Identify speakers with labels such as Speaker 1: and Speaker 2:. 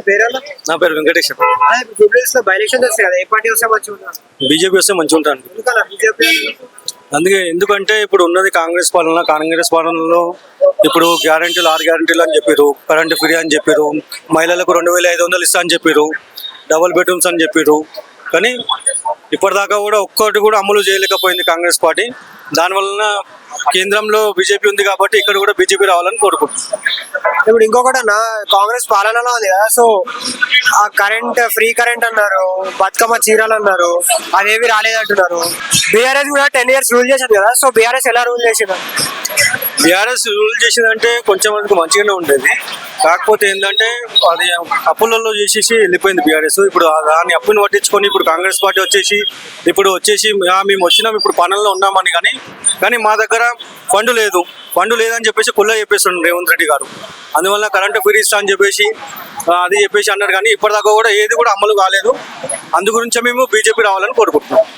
Speaker 1: మీ
Speaker 2: నా పేరు
Speaker 1: లో బై ఎలక్షన్ కదా ఏ పార్టీ వస్తే మంచిగా
Speaker 2: బీజేపీ వస్తే మంచిగా ఉంటాను
Speaker 1: బీజేపీ
Speaker 2: అందుకే ఎందుకంటే ఇప్పుడు ఉన్నది కాంగ్రెస్ పాలన కాంగ్రెస్ పాలనలో ఇప్పుడు గ్యారంటీలు ఆరు గ్యారంటీలు అని చెప్పారు కరెంట్ ఫ్రీ అని చెప్పారు మహిళలకు రెండు వేల ఐదు వందలు ఇస్తా అని చెప్పారు డబుల్ బెడ్రూమ్స్ అని చెప్పారు కానీ ఇప్పటిదాకా కూడా ఒక్కటి కూడా అమలు చేయలేకపోయింది కాంగ్రెస్ పార్టీ. దానివలన కేంద్రంలో బీజేపీ ఉంది కాబట్టి ఇక్కడ కూడా బీజేపీ రావాలని కోరుకుంటున్నాను
Speaker 1: ఇప్పుడు ఇంకొకటి అన్న కాంగ్రెస్ పాలనలో ఉంది కదా సో ఆ కరెంట్ ఫ్రీ కరెంట్ అన్నారు బతుకమ్మ చీరలు అన్నారు అదేవి రాలేదంటున్నారు. బీఆర్ఎస్ కూడా టెన్ ఇయర్స్ రూల్ చేశారు కదా సో బీఆర్ఎస్ ఎలా రూల్ చేసింది?
Speaker 2: బీఆర్ఎస్ రూల్ చేసిందంటే కొంచెం వరకు మంచిగానే ఉండేది. కాకపోతే ఏంటంటే అది అప్పులలో చేసేసి వెళ్ళిపోయింది బీఆర్ఎస్ ఇప్పుడు దాన్ని అప్పుని పట్టించుకొని ఇప్పుడు కాంగ్రెస్ పార్టీ వచ్చేసి ఇప్పుడు వచ్చేసి మేము వచ్చినాం ఇప్పుడు పనుల్లో ఉన్నామని కానీ కానీ మా దగ్గర ఫండ్ లేదు. ఫండ్ లేదని చెప్పేసి కుల్ల చెప్పేస్తుండ్రు రేవంత్ రెడ్డి గారు. అందువల్ల కరెంటు ఫ్రీ ఇస్తా అని చెప్పేసి అది చెప్పేసి అన్నారు కానీ ఇప్పటిదాకా కూడా ఏది కూడా అమలు కాలేదు. అందు గురించి మేము బీజేపీ రావాలని కోరుకుంటున్నాం.